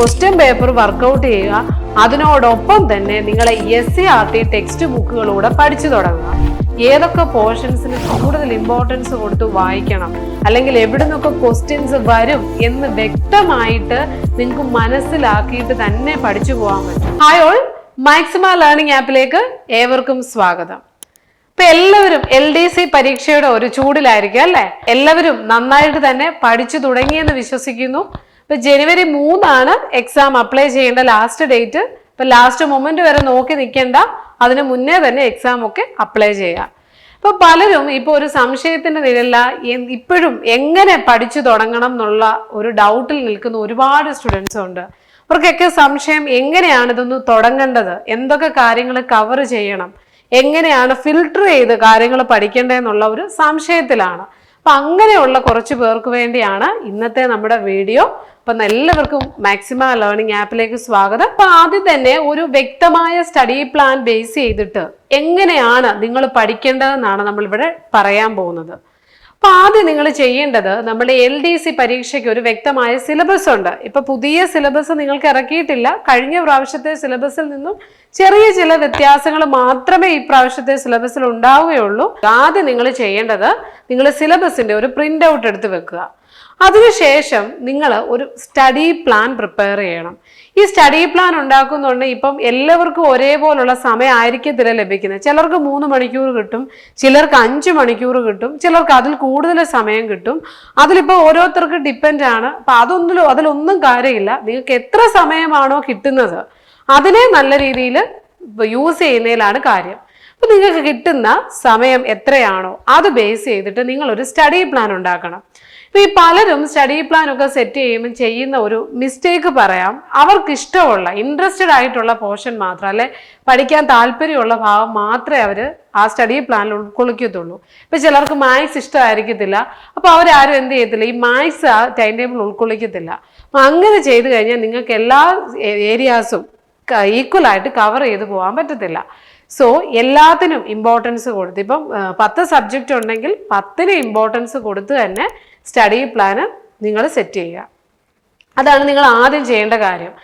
Question paper workout ചെയ്യുക. അതിനോടൊപ്പം തന്നെ നിങ്ങളെ S C R T text ബുക്കുകളൂടെ പഠിച്ചു തുടങ്ങുക. ഏതൊക്കെ പോർഷൻസിന് കൂടുതൽ ഇമ്പോർട്ടൻസ് കൊടുത്ത് വായിക്കണം. അല്ലെങ്കിൽ എവിടെ നിന്നൊക്കെ ക്വസ്റ്റ്യൻസ് വരും എന്ന് വ്യക്തമായിട്ട് നിങ്ങൾക്ക് മനസ്സിലാക്കിയിട്ട് തന്നെ പഠിച്ചു പോകാൻ പറ്റും. ഹായ് മാക്സിമ ലേണിംഗ് ആപ്പിലേക്ക് ഏവർക്കും സ്വാഗതം. ഇപ്പൊ എല്ലാവരും എൽ ഡി സി പരീക്ഷയുടെ ഒരു ചൂടിലായിരിക്കും അല്ലെ? എല്ലാവരും നന്നായിട്ട് തന്നെ പഠിച്ചു തുടങ്ങിയെന്ന് വിശ്വസിക്കുന്നു. ഇപ്പൊ ജനുവരി മൂന്നാണ് എക്സാം അപ്ലൈ ചെയ്യേണ്ട ലാസ്റ്റ് ഡേറ്റ് ഇപ്പൊ ലാസ്റ്റ് മൊമെന്റ് വരെ നോക്കി നിൽക്കേണ്ട. അതിന് മുന്നേ തന്നെ എക്സാം ഒക്കെ അപ്ലൈ ചെയ്യുക ഇപ്പൊ പലരും ഇപ്പൊ ഒരു സംശയത്തിന്റെ നിലയില്ല ഇപ്പോഴും എങ്ങനെ പഠിച്ചു തുടങ്ങണം എന്നുള്ള ഒരു ഡൗട്ടിൽ നിൽക്കുന്ന ഒരുപാട് സ്റ്റുഡൻസ് ഉണ്ട്. അവർക്കൊക്കെ സംശയം എങ്ങനെയാണ് ഇതൊന്ന് തുടങ്ങേണ്ടത്? എന്തൊക്കെ കാര്യങ്ങൾ കവർ ചെയ്യണം? എങ്ങനെയാണ് ഫിൽട്ടർ ചെയ്ത് കാര്യങ്ങൾ പഠിക്കേണ്ടതെന്നുള്ള ഒരു സംശയത്തിലാണ്. അപ്പൊ അങ്ങനെയുള്ള കുറച്ച് പേർക്ക് വേണ്ടിയാണ് ഇന്നത്തെ നമ്മുടെ വീഡിയോ. അപ്പൊ എല്ലാവർക്കും മാക്സിമ ലേണിംഗ് ആപ്പിലേക്ക് സ്വാഗതം. അപ്പൊ ആദ്യം തന്നെ ഒരു വ്യക്തമായ സ്റ്റഡി പ്ലാൻ ബേസ് ചെയ്തിട്ട് എങ്ങനെയാണ് നിങ്ങൾ പഠിക്കേണ്ടതെന്നാണ് നമ്മൾ ഇവിടെ പറയാൻ പോകുന്നത്. അപ്പൊ ആദ്യം നിങ്ങൾ ചെയ്യേണ്ടത് നമ്മുടെ എൽ ഡി സി പരീക്ഷയ്ക്ക് ഒരു വ്യക്തമായ സിലബസ് ഉണ്ട്. ഇപ്പൊ പുതിയ സിലബസ് നിങ്ങൾക്ക് ഇറക്കിയിട്ടില്ല. കഴിഞ്ഞ പ്രാവശ്യത്തെ സിലബസിൽ നിന്നും ചെറിയ ചില വ്യത്യാസങ്ങൾ മാത്രമേ ഈ പ്രാവശ്യത്തെ സിലബസിൽ ഉണ്ടാവുകയുള്ളൂ. ആദ്യം നിങ്ങൾ ചെയ്യേണ്ടത് നിങ്ങൾ സിലബസിന്റെ ഒരു പ്രിന്റ് ഔട്ട് എടുത്ത് വെക്കുക. അതിനുശേഷം നിങ്ങൾ ഒരു സ്റ്റഡി പ്ലാൻ പ്രിപ്പയർ ചെയ്യണം. ഈ സ്റ്റഡി പ്ലാൻ ഉണ്ടാക്കുന്നുണ്ട്. ഇപ്പം എല്ലാവർക്കും ഒരേപോലുള്ള സമയം ആയിരിക്കത്തില്ല ലഭിക്കുന്നത്. ചിലർക്ക് മൂന്ന് മണിക്കൂർ കിട്ടും ചിലർക്ക് അഞ്ച് മണിക്കൂർ കിട്ടും ചിലർക്ക് അതിൽ കൂടുതൽ സമയം കിട്ടും. അതിലിപ്പോൾ ഓരോരുത്തർക്ക് ഡിപ്പെൻഡ് ആണ്. അപ്പം അതൊന്നും അതിലൊന്നും കാര്യമില്ല. നിങ്ങൾക്ക് എത്ര സമയമാണോ കിട്ടുന്നത് അതിനെ നല്ല രീതിയിൽ യൂസ് ചെയ്യുന്നതിലാണ് കാര്യം. അപ്പം നിങ്ങൾക്ക് കിട്ടുന്ന സമയം എത്രയാണോ അത് ബേസ് ചെയ്തിട്ട് നിങ്ങളൊരു സ്റ്റഡി പ്ലാൻ ഉണ്ടാക്കണം. ഇപ്പൊ ഈ പലരും സ്റ്റഡി പ്ലാൻ ഒക്കെ സെറ്റ് ചെയ്യുമ്പോൾ ചെയ്യുന്ന ഒരു മിസ്റ്റേക്ക് പറയാം. അവർക്ക് ഇഷ്ടമുള്ള ഇൻട്രസ്റ്റഡ് ആയിട്ടുള്ള പോർഷൻ മാത്രം അല്ലെ? പഠിക്കാൻ താല്പര്യമുള്ള ഭാഗം മാത്രമേ അവർ ആ സ്റ്റഡി പ്ലാനിൽ ഉൾക്കൊള്ളിക്കത്തുള്ളൂ. ഇപ്പൊ ചിലർക്ക് മാത്സ് ഇഷ്ടമായിരിക്കത്തില്ല. അപ്പൊ അവരാരും എന്ത് ചെയ്യത്തില്ല? ഈ മാത്സ് ആ ടൈം ടേബിൾ ഉൾക്കൊള്ളിക്കത്തില്ല. അപ്പൊ അങ്ങനെ ചെയ്തു കഴിഞ്ഞാൽ നിങ്ങൾക്ക് എല്ലാ ഏരിയാസും ഈക്വൽ ആയിട്ട് കവർ ചെയ്ത് പോകാൻ പറ്റത്തില്ല. സോ എല്ലാത്തിനും ഇമ്പോർട്ടൻസ് കൊടുത്ത്. ഇപ്പം പത്ത് സബ്ജക്റ്റ് ഉണ്ടെങ്കിൽ പത്തിന് ഇമ്പോർട്ടൻസ് കൊടുത്ത് തന്നെ സ്റ്റഡി പ്ലാന് നിങ്ങൾ സെറ്റ് ചെയ്യുക. അതാണ് നിങ്ങൾ ആദ്യം ചെയ്യേണ്ട കാര്യം.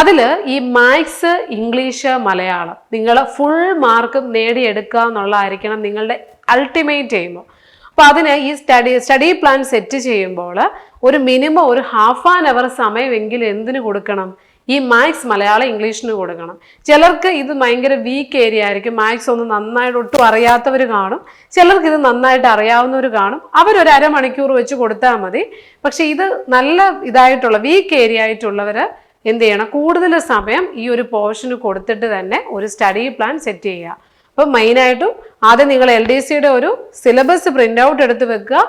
അതിൽ ഈ മാത്സ് ഇംഗ്ലീഷ് മലയാളം നിങ്ങൾ ഫുൾ മാർക്ക് നേടിയെടുക്കുക എന്നുള്ളതായിരിക്കണം നിങ്ങളുടെ അൾട്ടിമേറ്റ് ചെയ്യുമ്പോൾ അപ്പോൾ അതിന് ഈ സ്റ്റഡി സ്റ്റഡി പ്ലാൻ സെറ്റ് ചെയ്യുമ്പോൾ ഒരു മിനിമം ഒരു ഹാഫ് ആൻ അവർ സമയമെങ്കിലും എന്തിനു കൊടുക്കണം? ഈ മാത്സ് മലയാളം ഇംഗ്ലീഷിന് കൊടുക്കണം. ചിലർക്ക് ഇത് ഭയങ്കര വീക്ക് ഏരിയ ആയിരിക്കും. മാത്സ് ഒന്നും നന്നായിട്ട് ഒട്ടും അറിയാത്തവർ കാണും. ചിലർക്ക് ഇത് നന്നായിട്ട് അറിയാവുന്നവർ കാണും. അവരൊരു അരമണിക്കൂർ വെച്ച് കൊടുത്താൽ മതി. പക്ഷെ ഇത് നല്ല ഇതായിട്ടുള്ള വീക്ക് ഏരിയ ആയിട്ടുള്ളവർ എന്ത് ചെയ്യണം? കൂടുതൽ സമയം ഈ ഒരു പോർഷന് കൊടുത്തിട്ട് തന്നെ ഒരു സ്റ്റഡി പ്ലാൻ സെറ്റ് ചെയ്യുക. അപ്പം മെയിനായിട്ടും ആദ്യം നിങ്ങൾ എൽ ഡി സിയുടെ ഒരു സിലബസ് പ്രിന്റ് ഔട്ട് എടുത്ത് വെക്കുക.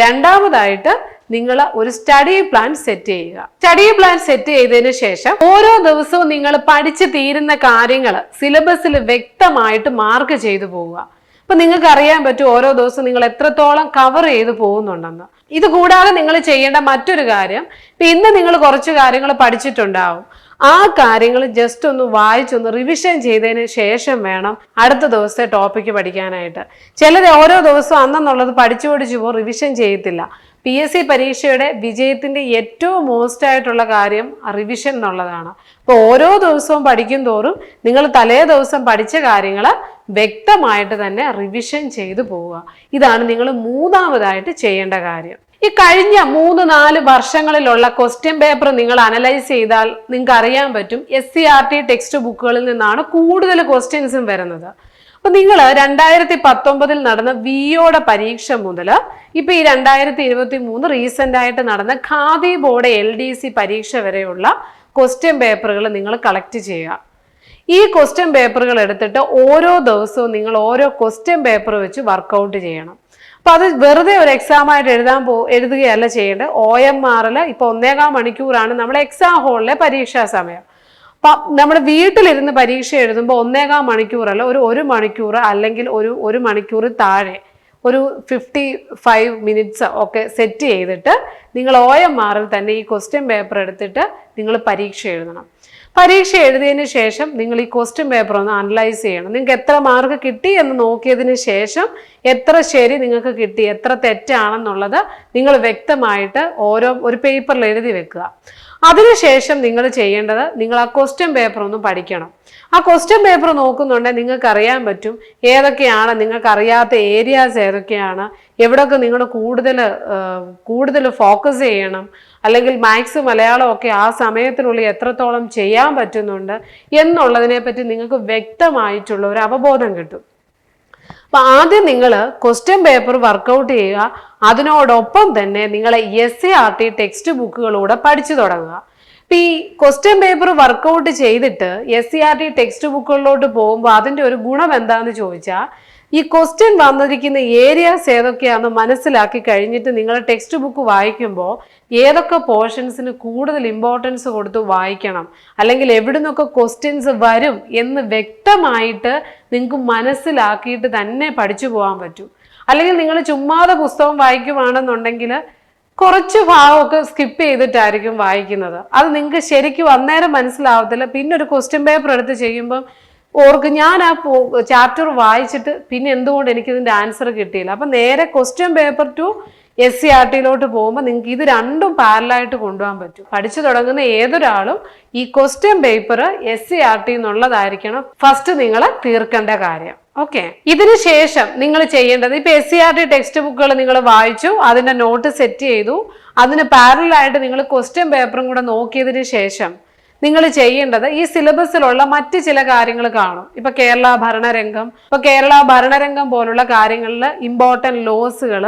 രണ്ടാമതായിട്ട് നിങ്ങൾ ഒരു സ്റ്റഡി പ്ലാൻ സെറ്റ് ചെയ്യുക. സ്റ്റഡി പ്ലാൻ സെറ്റ് ചെയ്തതിന് ശേഷം ഓരോ ദിവസവും നിങ്ങൾ പഠിച്ചു തീരുന്ന കാര്യങ്ങൾ സിലബസിൽ വ്യക്തമായിട്ട് മാർക്ക് ചെയ്തു പോവുക. അപ്പൊ നിങ്ങൾക്ക് അറിയാൻ പറ്റും ഓരോ ദിവസവും നിങ്ങൾ എത്രത്തോളം കവർ ചെയ്ത് പോകുന്നുണ്ടെന്ന്. ഇത് കൂടാതെ നിങ്ങൾ ചെയ്യേണ്ട മറ്റൊരു കാര്യം ഇപ്പൊ ഇന്ന് നിങ്ങൾ കുറച്ച് കാര്യങ്ങൾ പഠിച്ചിട്ടുണ്ടാവും. ആ കാര്യങ്ങൾ ജസ്റ്റ് ഒന്ന് വായിച്ചൊന്ന് റിവിഷൻ ചെയ്തതിന് ശേഷം വേണം അടുത്ത ദിവസത്തെ ടോപ്പിക്ക് പഠിക്കാനായിട്ട്. ചിലർ ഓരോ ദിവസവും അന്നെന്നുള്ളത് പഠിച്ചു പഠിച്ചു പോകും റിവിഷൻ ചെയ്യത്തില്ല. പി എസ് സി പരീക്ഷയുടെ വിജയത്തിന്റെ ഏറ്റവും മോസ്റ്റ് ആയിട്ടുള്ള കാര്യം റിവിഷൻ എന്നുള്ളതാണ്. അപ്പോൾ ഓരോ ദിവസവും പഠിക്കും തോറും നിങ്ങൾ തലേ ദിവസം പഠിച്ച കാര്യങ്ങൾ വ്യക്തമായിട്ട് തന്നെ റിവിഷൻ ചെയ്തു പോവുക. ഇതാണ് നിങ്ങൾ മൂന്നാമതായിട്ട് ചെയ്യേണ്ട കാര്യം. ഈ കഴിഞ്ഞ മൂന്ന് നാല് വർഷങ്ങളിലുള്ള ക്വസ്റ്റ്യൻ പേപ്പർ നിങ്ങൾ അനലൈസ് ചെയ്താൽ നിങ്ങൾക്ക് അറിയാൻ പറ്റും S C R T text ബുക്കുകളിൽ നിന്നാണ് കൂടുതൽ ക്വസ്റ്റ്യൻസും വരുന്നത്. അപ്പൊ നിങ്ങൾ രണ്ടായിരത്തി പത്തൊമ്പതിൽ നടന്ന വിയോടെ പരീക്ഷ മുതൽ ഇപ്പൊ ഈ രണ്ടായിരത്തി ഇരുപത്തി മൂന്ന് റീസെന്റ് ആയിട്ട് നടന്ന Khadi board L D C പരീക്ഷ വരെയുള്ള ക്വസ്റ്റ്യൻ പേപ്പറുകൾ നിങ്ങൾ കളക്ട് ചെയ്യുക. ഈ ക്വസ്റ്റ്യൻ പേപ്പറുകൾ എടുത്തിട്ട് ഓരോ ദിവസവും നിങ്ങൾ ഓരോ ക്വസ്റ്റ്യൻ പേപ്പർ വെച്ച് വർക്കൗട്ട് ചെയ്യണം. അപ്പൊ അത് വെറുതെ ഒരു എക്സാം ആയിട്ട് എഴുതാൻ പോ എഴുതുകയല്ല ചെയ്യേണ്ടത്. ഒ എം ആറിൽ ഇപ്പൊ ഒന്നേകാൽ മണിക്കൂറാണ് നമ്മുടെ എക്സാം ഹോളിലെ പരീക്ഷാ സമയം. അപ്പൊ നമ്മൾ വീട്ടിലിരുന്ന് പരീക്ഷ എഴുതുമ്പോൾ ഒന്നേകാൽ മണിക്കൂറല്ല ഒരു ഒരു മണിക്കൂർ അല്ലെങ്കിൽ ഒരു ഒരു മണിക്കൂർ താഴെ ഒരു ഫിഫ്റ്റി ഫൈവ് മിനിറ്റ്സ് ഒക്കെ സെറ്റ് ചെയ്തിട്ട് നിങ്ങൾ ഒ എം ആറിൽ തന്നെ ഈ ക്വസ്റ്റ്യൻ പേപ്പർ എടുത്തിട്ട് നിങ്ങൾ പരീക്ഷ എഴുതണം. പരീക്ഷ എഴുതിയതിന് ശേഷം നിങ്ങൾ ഈ ക്വസ്റ്റ്യൻ പേപ്പർ ഒന്ന് അനലൈസ് ചെയ്യണം. നിങ്ങൾക്ക് എത്ര മാർക്ക് കിട്ടി എന്ന് നോക്കിയതിന് ശേഷം എത്ര ശരി നിങ്ങൾക്ക് കിട്ടി എത്ര തെറ്റാണെന്നുള്ളത് നിങ്ങൾ വ്യക്തമായിട്ട് ഓരോ ഒരു പേപ്പറിൽ എഴുതി വെക്കുക. അതിനുശേഷം നിങ്ങൾ ചെയ്യേണ്ടത് നിങ്ങൾ ആ ക്വസ്റ്റ്യൻ പേപ്പർ ഒന്ന് പഠിക്കണം. ആ ക്വസ്റ്റ്യൻ പേപ്പർ നോക്കുന്നുണ്ടെങ്കിൽ നിങ്ങൾക്ക് അറിയാൻ പറ്റും ഏതൊക്കെയാണ് നിങ്ങൾക്ക് അറിയാത്ത ഏരിയാസ് ഏതൊക്കെയാണ് എവിടെയൊക്കെ നിങ്ങൾ കൂടുതൽ കൂടുതൽ ഫോക്കസ് ചെയ്യണം അല്ലെങ്കിൽ മാത്സ് മലയാളം ഒക്കെ ആ സമയത്തിനുള്ളിൽ എത്രത്തോളം ചെയ്യാൻ പറ്റുന്നുണ്ട് എന്നുള്ളതിനെ പറ്റി നിങ്ങൾക്ക് വ്യക്തമായിട്ടുള്ള ഒരു അവബോധം കിട്ടും. അപ്പൊ ആദ്യം നിങ്ങൾ ക്വസ്റ്റ്യൻ പേപ്പർ വർക്കൗട്ട് ചെയ്യുക. അതിനോടൊപ്പം തന്നെ നിങ്ങൾ S C R T text ബുക്കുകളൂടെ പഠിച്ചു തുടങ്ങുക. ഇപ്പൊ ഈ ക്വസ്റ്റ്യൻ പേപ്പർ വർക്കൗട്ട് ചെയ്തിട്ട് S C R T text ബുക്കുകളിലോട്ട് പോകുമ്പോൾ അതിന്റെ ഒരു ഗുണം എന്താണെന്ന് ചോദിച്ചാൽ ഈ ക്വസ്റ്റ്യൻ വന്നിരിക്കുന്ന ഏരിയാസ് ഏതൊക്കെയാണെന്ന് മനസ്സിലാക്കി കഴിഞ്ഞിട്ട് നിങ്ങൾ ടെക്സ്റ്റ് ബുക്ക് വായിക്കുമ്പോൾ ഏതൊക്കെ പോർഷൻസിന് കൂടുതൽ ഇമ്പോർട്ടൻസ് കൊടുത്ത് വായിക്കണം? അല്ലെങ്കിൽ എവിടെ നിന്നൊക്കെ ക്വസ്റ്റ്യൻസ് വരും എന്ന് വ്യക്തമായിട്ട് നിങ്ങൾക്ക് മനസ്സിലാക്കിയിട്ട് തന്നെ പഠിച്ചു പോകാൻ പറ്റും. അല്ലെങ്കിൽ നിങ്ങൾ ചുമ്മാതെ പുസ്തകം വായിക്കുവാണെന്നുണ്ടെങ്കിൽ കുറച്ച് ഭാഗമൊക്കെ സ്കിപ്പ് ചെയ്തിട്ടായിരിക്കും വായിക്കുന്നത്. അത് നിങ്ങൾക്ക് ശരിക്കും അന്നേരം മനസ്സിലാവത്തില്ല. പിന്നെ ഒരു ക്വസ്റ്റ്യൻ പേപ്പർ എടുത്ത് ചെയ്യുമ്പം ഓർക്ക് ഞാൻ ആ ചാപ്റ്റർ വായിച്ചിട്ട് പിന്നെ എന്തുകൊണ്ട് എനിക്ക് ഇതിന്റെ ആൻസർ കിട്ടിയില്ല. അപ്പൊ നേരെ question paper to S C R ടിയിലോട്ട് പോകുമ്പോൾ നിങ്ങൾക്ക് ഇത് രണ്ടും പാരലായിട്ട് കൊണ്ടുപോകാൻ പറ്റും. പഠിച്ചു തുടങ്ങുന്ന ഏതൊരാളും ഈ question paper S C R T എന്നുള്ളതായിരിക്കണം first നിങ്ങൾ തീർക്കേണ്ട കാര്യം. ഓക്കെ ഇതിന് ശേഷം നിങ്ങൾ ചെയ്യേണ്ടത് ഇപ്പൊ S C R T text ബുക്കുകൾ നിങ്ങൾ വായിച്ചു അതിന്റെ നോട്ട് സെറ്റ് ചെയ്തു അതിന് പാരലായിട്ട് നിങ്ങൾ ക്വസ്റ്റ്യൻ പേപ്പറും കൂടെ നോക്കിയതിന് ശേഷം നിങ്ങൾ ചെയ്യേണ്ടത് ഈ സിലബസിലുള്ള മറ്റ് ചില കാര്യങ്ങൾ കാണും. ഇപ്പൊ കേരള ഭരണരംഗം ഇപ്പൊ കേരള ഭരണരംഗം പോലുള്ള കാര്യങ്ങളിൽ ഇമ്പോർട്ടന്റ് ലോസുകൾ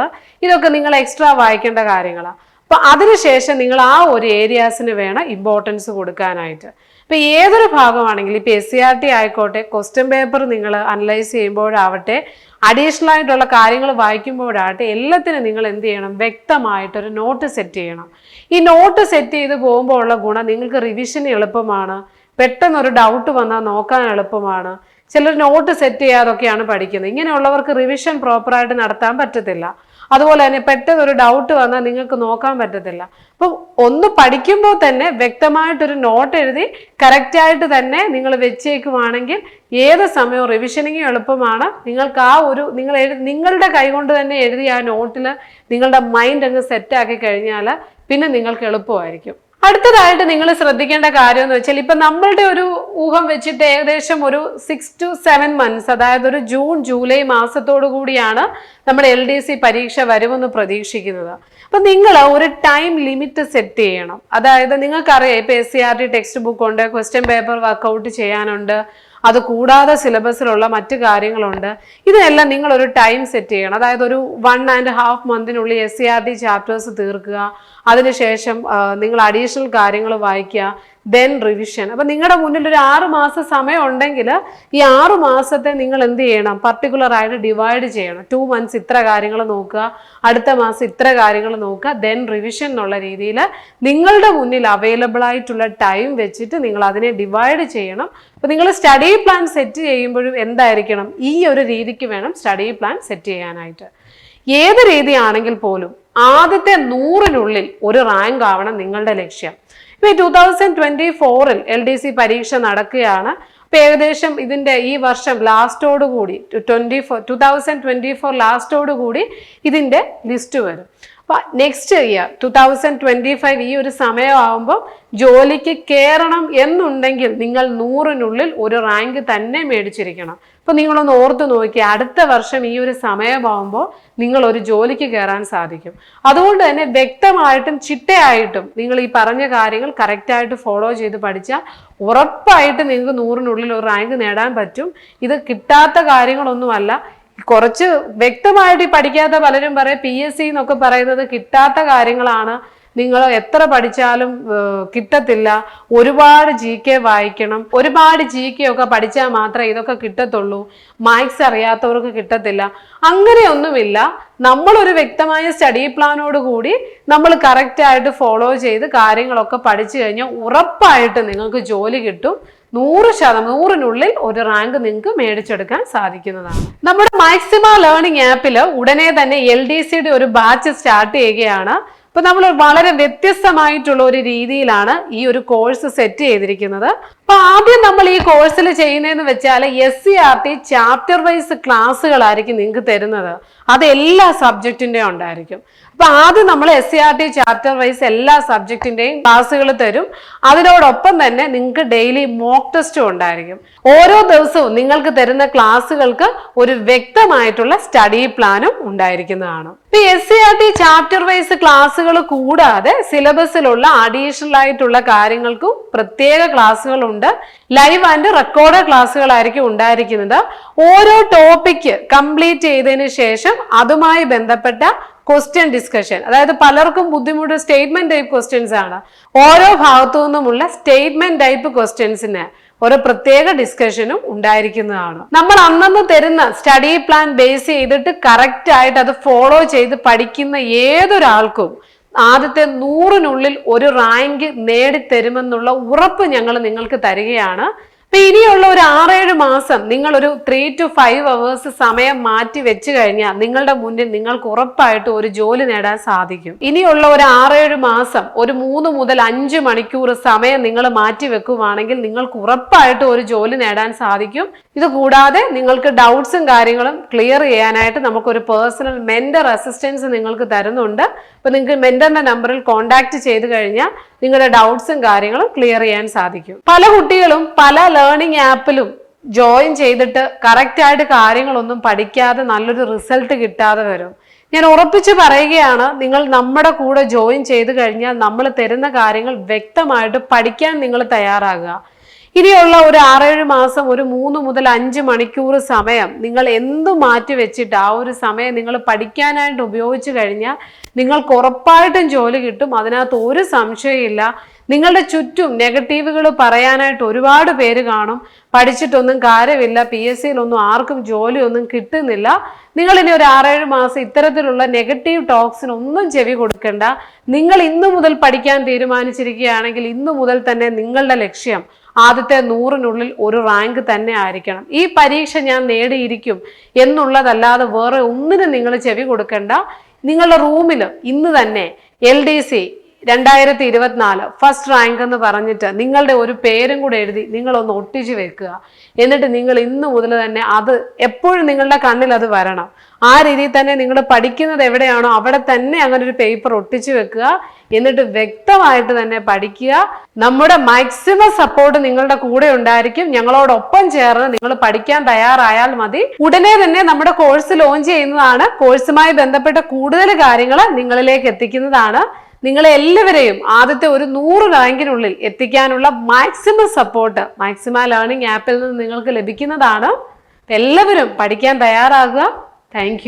ഇതൊക്കെ നിങ്ങൾ എക്സ്ട്രാ വായിക്കേണ്ട കാര്യങ്ങളാണ് അപ്പൊ അതിനുശേഷം നിങ്ങൾ ആ ഒരു ഏരിയാസിന് വേണം ഇമ്പോർട്ടൻസ് കൊടുക്കാനായിട്ട്. ഇപ്പൊ ഏതൊരു ഭാഗമാണെങ്കിലും ഇപ്പൊ എസ് സി ആർ ടി ആയിക്കോട്ടെ ക്വസ്റ്റ്യൻ പേപ്പർ നിങ്ങൾ അനലൈസ് ചെയ്യുമ്പോഴാവട്ടെ അഡീഷണൽ ആയിട്ടുള്ള കാര്യങ്ങൾ വായിക്കുമ്പോഴാകട്ടെ എല്ലാത്തിനും നിങ്ങൾ എന്ത് ചെയ്യണം? വ്യക്തമായിട്ടൊരു നോട്ട് സെറ്റ് ചെയ്യണം. ഈ നോട്ട് സെറ്റ് ചെയ്ത് പോകുമ്പോൾ ഉള്ള ഗുണം നിങ്ങൾക്ക് റിവിഷൻ എളുപ്പമാണ്. പെട്ടെന്ന് ഒരു ഡൗട്ട് വന്നാൽ നോക്കാൻ എളുപ്പമാണ്. ചിലർ നോട്ട് സെറ്റ് ചെയ്യാതൊക്കെയാണ് പഠിക്കുന്നത്. ഇങ്ങനെയുള്ളവർക്ക് റിവിഷൻ പ്രോപ്പറായിട്ട് നടത്താൻ പറ്റത്തില്ല. അതുപോലെ തന്നെ പെട്ടെന്ന് ഒരു ഡൗട്ട് വന്നാൽ നിങ്ങൾക്ക് നോക്കാൻ പറ്റത്തില്ല. അപ്പം ഒന്ന് പഠിക്കുമ്പോൾ തന്നെ വ്യക്തമായിട്ടൊരു നോട്ട് എഴുതി കറക്റ്റായിട്ട് തന്നെ നിങ്ങൾ വെച്ചേക്കുവാണെങ്കിൽ ഏത് സമയവും റിവിഷനിങ് എളുപ്പമാണ്. നിങ്ങൾക്ക് ആ ഒരു നിങ്ങൾ എഴു നിങ്ങളുടെ കൈകൊണ്ട് തന്നെ എഴുതി ആ നോട്ടിൽ നിങ്ങളുടെ മൈൻഡ് അങ്ങ് സെറ്റാക്കി കഴിഞ്ഞാൽ പിന്നെ നിങ്ങൾക്ക് എളുപ്പമായിരിക്കും. അടുത്തതായിട്ട് നിങ്ങൾ ശ്രദ്ധിക്കേണ്ട കാര്യം എന്ന് വെച്ചാൽ ഇപ്പൊ നമ്മളുടെ ഒരു ഊഹം വെച്ചിട്ട് ഏകദേശം ഒരു സിക്സ് ടു സെവൻ മന്ത്സ് അതായത് ഒരു ജൂൺ ജൂലൈ മാസത്തോടു കൂടിയാണ് നമ്മുടെ എൽ ഡി സി പരീക്ഷ വരുമെന്ന് പ്രതീക്ഷിക്കുന്നത്. അപ്പൊ നിങ്ങൾ ഒരു ടൈം ലിമിറ്റ് സെറ്റ് ചെയ്യണം. അതായത് നിങ്ങൾക്കറിയാം ഇപ്പൊ S C R T text book ഉണ്ട് ക്വസ്റ്റ്യൻ പേപ്പർ വർക്കൗട്ട് ചെയ്യാനുണ്ട് അത് കൂടാതെ സിലബസിലുള്ള മറ്റു കാര്യങ്ങളുണ്ട്. ഇതിനെല്ലാം നിങ്ങൾ ഒരു ടൈം സെറ്റ് ചെയ്യണം. അതായത് ഒരു one and half മന്തിനുള്ളിൽ S C R T chapters തീർക്കുക. അതിനുശേഷം നിങ്ങൾ അഡീഷണൽ കാര്യങ്ങൾ വായിക്കുക ദെൻ റിവിഷൻ അപ്പം നിങ്ങളുടെ മുന്നിൽ ഒരു ആറ് മാസം സമയം ഉണ്ടെങ്കിൽ ഈ ആറ് മാസത്തെ നിങ്ങൾ എന്ത് ചെയ്യണം? പർട്ടിക്കുലർ ആയിട്ട് ഡിവൈഡ് ചെയ്യണം. ടു മന്ത്സ് ഇത്ര കാര്യങ്ങൾ നോക്കുക അടുത്ത മാസം ഇത്ര കാര്യങ്ങൾ നോക്കുക ദെൻ റിവിഷൻ എന്നുള്ള രീതിയിൽ നിങ്ങളുടെ മുന്നിൽ അവൈലബിൾ ആയിട്ടുള്ള ടൈം വെച്ചിട്ട് നിങ്ങൾ അതിനെ ഡിവൈഡ് ചെയ്യണം. അപ്പം നിങ്ങൾ സ്റ്റഡി പ്ലാൻ സെറ്റ് ചെയ്യുമ്പോഴും എന്തായിരിക്കണം? ഈ ഒരു രീതിക്ക് വേണം സ്റ്റഡി പ്ലാൻ സെറ്റ് ചെയ്യാനായിട്ട്. ഏത് രീതിയാണെങ്കിൽ പോലും ആദ്യത്തെ നൂറിനുള്ളിൽ ഒരു റാങ്ക് ആവണം നിങ്ങളുടെ ലക്ഷ്യം. ഇപ്പൊ ടൂ തൗസൻഡ് ട്വന്റി ഫോറിൽ എൽ ഡി സി പരീക്ഷ നടക്കുകയാണ്. അപ്പൊ ഏകദേശം ഇതിന്റെ ഈ വർഷം ലാസ്റ്റോട് കൂടി twenty four two thousand twenty four ലാസ്റ്റോട് കൂടി ഇതിന്റെ ലിസ്റ്റ് വരും. അപ്പൊ next year two thousand twenty five ഈ ഒരു സമയമാകുമ്പോൾ ജോലിക്ക് കയറണം എന്നുണ്ടെങ്കിൽ നിങ്ങൾ നൂറിനുള്ളിൽ ഒരു റാങ്ക് തന്നെ മേടിച്ചിരിക്കണം. അപ്പൊ നിങ്ങളൊന്ന് ഓർത്ത് നോക്കി അടുത്ത വർഷം ഈ ഒരു സമയമാകുമ്പോൾ നിങ്ങൾ ഒരു ജോലിക്ക് കയറാൻ സാധിക്കും. അതുകൊണ്ട് തന്നെ വ്യക്തമായിട്ടും ചിട്ടയായിട്ടും നിങ്ങൾ ഈ പറഞ്ഞ കാര്യങ്ങൾ കറക്റ്റായിട്ട് ഫോളോ ചെയ്ത് പഠിച്ചാൽ ഉറപ്പായിട്ട് നിങ്ങൾക്ക് നൂറിനുള്ളിൽ ഒരു റാങ്ക് നേടാൻ പറ്റും. ഇത് കിട്ടാത്ത കാര്യങ്ങളൊന്നുമല്ല. കുറച്ച് വ്യക്തമായിട്ട് പഠിക്കാത്ത പലരും പറയും പി എസ് സി എന്നൊക്കെ പറയുന്നത് കിട്ടാത്ത കാര്യങ്ങളാണ്. നിങ്ങൾ എത്ര പഠിച്ചാലും കിട്ടത്തില്ല. ഒരുപാട് ജി കെ വായിക്കണം. ഒരുപാട് ജി കെ ഒക്കെ പഠിച്ചാൽ മാത്രമേ ഇതൊക്കെ കിട്ടത്തുള്ളൂ. മാത്സ് അറിയാത്തവർക്ക് കിട്ടത്തില്ല. അങ്ങനെയൊന്നുമില്ല. നമ്മളൊരു വ്യക്തമായ സ്റ്റഡി പ്ലാനോട് കൂടി നമ്മൾ കറക്റ്റായിട്ട് ഫോളോ ചെയ്ത് കാര്യങ്ങളൊക്കെ പഠിച്ചു കഴിഞ്ഞാൽ ഉറപ്പായിട്ട് നിങ്ങൾക്ക് ജോലി കിട്ടും. നൂറ് ശതമാനം നൂറിനുള്ളിൽ ഒരു റാങ്ക് നിങ്ങൾക്ക് മേടിച്ചെടുക്കാൻ സാധിക്കുന്നതാണ്. നമ്മുടെ മാക്സിമ ലേണിംഗ് ആപ്പിൽ ഉടനെ തന്നെ എൽ ഡി സിയുടെ ഒരു ബാച്ച് സ്റ്റാർട്ട് ചെയ്യുകയാണ്. അപ്പൊ നമ്മൾ വളരെ വ്യത്യസ്തമായിട്ടുള്ള ഒരു രീതിയിലാണ് ഈ ഒരു കോഴ്സ് സെറ്റ് ചെയ്തിരിക്കുന്നത്. അപ്പൊ ആദ്യം നമ്മൾ ഈ കോഴ്സിൽ ചെയ്യുന്നതെന്ന് വെച്ചാൽ S C R T chapter wise ക്ലാസ്സുകളായിരിക്കും നിങ്ങൾക്ക് തരുന്നത്. അത് എല്ലാ സബ്ജക്റ്റിന്റെയും ഉണ്ടായിരിക്കും. അപ്പൊ ആദ്യം നമ്മൾ S C R T chapter wise എല്ലാ സബ്ജക്റ്റിന്റെയും ക്ലാസ്സുകൾ തരും. അതിനോടൊപ്പം തന്നെ നിങ്ങൾക്ക് ഡെയിലി മോക്ക് ടെസ്റ്റും ഉണ്ടായിരിക്കും. ഓരോ ദിവസവും നിങ്ങൾക്ക് തരുന്ന ക്ലാസ്സുകൾക്ക് ഒരു വ്യക്തമായിട്ടുള്ള സ്റ്റഡി പ്ലാനും ഉണ്ടായിരിക്കുന്നതാണ്. ഇപ്പൊ S C R T chapter wise ക്ലാസ്സുകൾ കൂടാതെ സിലബസിലുള്ള അഡീഷണൽ ആയിട്ടുള്ള കാര്യങ്ങൾക്കും പ്രത്യേക ക്ലാസ്സുകളുണ്ട് ലൈവ് ആൻഡ് റെക്കോർഡ് ക്ലാസ്സുകളായിരിക്കും ഉണ്ടായിരിക്കുന്നത്. ഓരോ ടോപ്പിക്ക് കംപ്ലീറ്റ് ചെയ്തതിന് ശേഷം അതുമായി ബന്ധപ്പെട്ട ക്വസ്റ്റ്യൻ ഡിസ്കഷൻ അതായത് പലർക്കും ബുദ്ധിമുട്ട് സ്റ്റേറ്റ്മെന്റ് ടൈപ്പ് ക്വസ്റ്റ്യൻസ് ആണ്. ഓരോ ഭാഗത്തു നിന്നുമുള്ള സ്റ്റേറ്റ്മെന്റ് ടൈപ്പ് ക്വസ്റ്റ്യൻസിന് ഒരു പ്രത്യേക ഡിസ്കഷനും ഉണ്ടായിരിക്കുന്നതാണ്. നമ്മൾ അന്നന്ന് തരുന്ന സ്റ്റഡി പ്ലാൻ ബേസ് ചെയ്തിട്ട് കറക്റ്റ് ആയിട്ട് അത് ഫോളോ ചെയ്ത് പഠിക്കുന്ന ഏതൊരാൾക്കും ആദ്യത്തെ നൂറിനുള്ളിൽ ഒരു റാങ്ക് നേടിത്തരുമെന്നുള്ള ഉറപ്പ് ഞങ്ങൾ നിങ്ങൾക്ക് തരികയാണ്. അപ്പൊ ഇനിയുള്ള ഒരു ആറേഴ് മാസം നിങ്ങൾ ഒരു ത്രീ ടു ഫൈവ് അവേഴ്സ് സമയം മാറ്റി വെച്ച് കഴിഞ്ഞാൽ നിങ്ങളുടെ മുന്നിൽ നിങ്ങൾക്ക് ഉറപ്പായിട്ട് ഒരു ജോലി നേടാൻ സാധിക്കും. ഇനിയുള്ള ഒരു ആറേഴ് മാസം ഒരു മൂന്ന് മുതൽ അഞ്ച് മണിക്കൂർ സമയം നിങ്ങൾ മാറ്റി വെക്കുവാണെങ്കിൽ നിങ്ങൾക്ക് ഉറപ്പായിട്ട് ഒരു ജോലി നേടാൻ സാധിക്കും. ഇത് കൂടാതെ നിങ്ങൾക്ക് ഡൗട്ട്സും കാര്യങ്ങളും ക്ലിയർ ചെയ്യാനായിട്ട് നമുക്കൊരു പേഴ്സണൽ മെന്റർ അസിസ്റ്റൻസ് നിങ്ങൾക്ക് തരുന്നുണ്ട്. അപ്പൊ നിങ്ങൾക്ക് മെന്ററിന്റെ നമ്പറിൽ കോൺടാക്ട് ചെയ്ത് കഴിഞ്ഞാൽ നിങ്ങളുടെ ഡൗട്ട്സും കാര്യങ്ങളും ക്ലിയർ ചെയ്യാൻ സാധിക്കും. പല കുട്ടികളും പല ലേണിംഗ് ആപ്പിലും ജോയിൻ ചെയ്തിട്ട് കറക്റ്റ് ആയിട്ട് കാര്യങ്ങളൊന്നും പഠിക്കാതെ നല്ലൊരു റിസൾട്ട് കിട്ടാതെ വരും. ഞാൻ ഉറപ്പിച്ച് പറയുകയാണ് നിങ്ങൾ നമ്മുടെ കൂടെ ജോയിൻ ചെയ്ത് കഴിഞ്ഞാൽ നമ്മൾ തരുന്ന കാര്യങ്ങൾ വ്യക്തമായിട്ട് പഠിക്കാൻ നിങ്ങൾ തയ്യാറാകുക. ഇനിയുള്ള ഒരു ആറേഴ് മാസം ഒരു മൂന്ന് മുതൽ അഞ്ച് മണിക്കൂർ സമയം നിങ്ങൾ എന്ത് മാറ്റി വെച്ചിട്ട് ആ ഒരു സമയം നിങ്ങൾ പഠിക്കാനായിട്ട് ഉപയോഗിച്ചു കഴിഞ്ഞാൽ നിങ്ങൾക്ക് ഉറപ്പായിട്ടും ജോലി കിട്ടും. അതിനകത്ത് ഒരു സംശയമില്ല നിങ്ങളുടെ ചുറ്റും നെഗറ്റീവുകൾ പറയാനായിട്ട് ഒരുപാട് പേര് കാണും. പഠിച്ചിട്ടൊന്നും കാര്യമില്ല. പി എസ് സിയിലൊന്നും ആർക്കും ജോലിയൊന്നും കിട്ടുന്നില്ല. നിങ്ങൾ ഇനി ഒരു ആറേഴ് മാസം ഇത്തരത്തിലുള്ള നെഗറ്റീവ് ടോക്സിനൊന്നും ചെവി കൊടുക്കേണ്ട. നിങ്ങൾ ഇന്നു മുതൽ പഠിക്കാൻ തീരുമാനിച്ചിരിക്കുകയാണെങ്കിൽ ഇന്നു മുതൽ തന്നെ നിങ്ങളുടെ ലക്ഷ്യം ആദ്യത്തെ നൂറിനുള്ളിൽ ഒരു റാങ്ക് തന്നെ ആയിരിക്കണം. ഈ പരീക്ഷ ഞാൻ നേടിയിരിക്കും എന്നുള്ളതല്ലാതെ വേറെ ഒന്നിനും നിങ്ങൾ ചെവി കൊടുക്കേണ്ട. നിങ്ങളുടെ റൂമിൽ ഇന്ന് തന്നെ എൽ ഡി സി രണ്ടായിരത്തി ഇരുപത്തിനാല് ഫസ്റ്റ് റാങ്ക് എന്ന് പറഞ്ഞിട്ട് നിങ്ങളുടെ ഒരു പേരും കൂടെ എഴുതി നിങ്ങളൊന്ന് ഒട്ടിച്ചു വെക്കുക. എന്നിട്ട് നിങ്ങൾ ഇന്ന് മുതൽ തന്നെ അത് എപ്പോഴും നിങ്ങളുടെ കണ്ണിൽ അത് വരണം. ആ രീതിയിൽ തന്നെ നിങ്ങൾ പഠിക്കുന്നത് എവിടെയാണോ അവിടെ തന്നെ അങ്ങനെ ഒരു പേപ്പർ ഒട്ടിച്ചു വെക്കുക. എന്നിട്ട് വ്യക്തമായിട്ട് തന്നെ പഠിക്കുക. നമ്മുടെ മാക്സിമം സപ്പോർട്ട് നിങ്ങളുടെ കൂടെ ഉണ്ടായിരിക്കും. ഞങ്ങളോടൊപ്പം ചേർന്ന് നിങ്ങൾ പഠിക്കാൻ തയ്യാറായാൽ മതി. ഉടനെ തന്നെ നമ്മുടെ കോഴ്സ് ലോഞ്ച് ചെയ്യുന്നതാണ്. കോഴ്സുമായി ബന്ധപ്പെട്ട കൂടുതൽ കാര്യങ്ങൾ നിങ്ങളിലേക്ക് എത്തിക്കുന്നതാണ്. നിങ്ങളെ എല്ലാവരെയും ആദ്യത്തെ ഒരു നൂറ് റാങ്കിനുള്ളിൽ എത്തിക്കാനുള്ള മാക്സിമം സപ്പോർട്ട് മാക്സിമ ലേണിംഗ് ആപ്പിൽ നിന്ന് നിങ്ങൾക്ക് ലഭിക്കുന്നതാണ്. എല്ലാവരും പഠിക്കാൻ തയ്യാറാകുക. താങ്ക്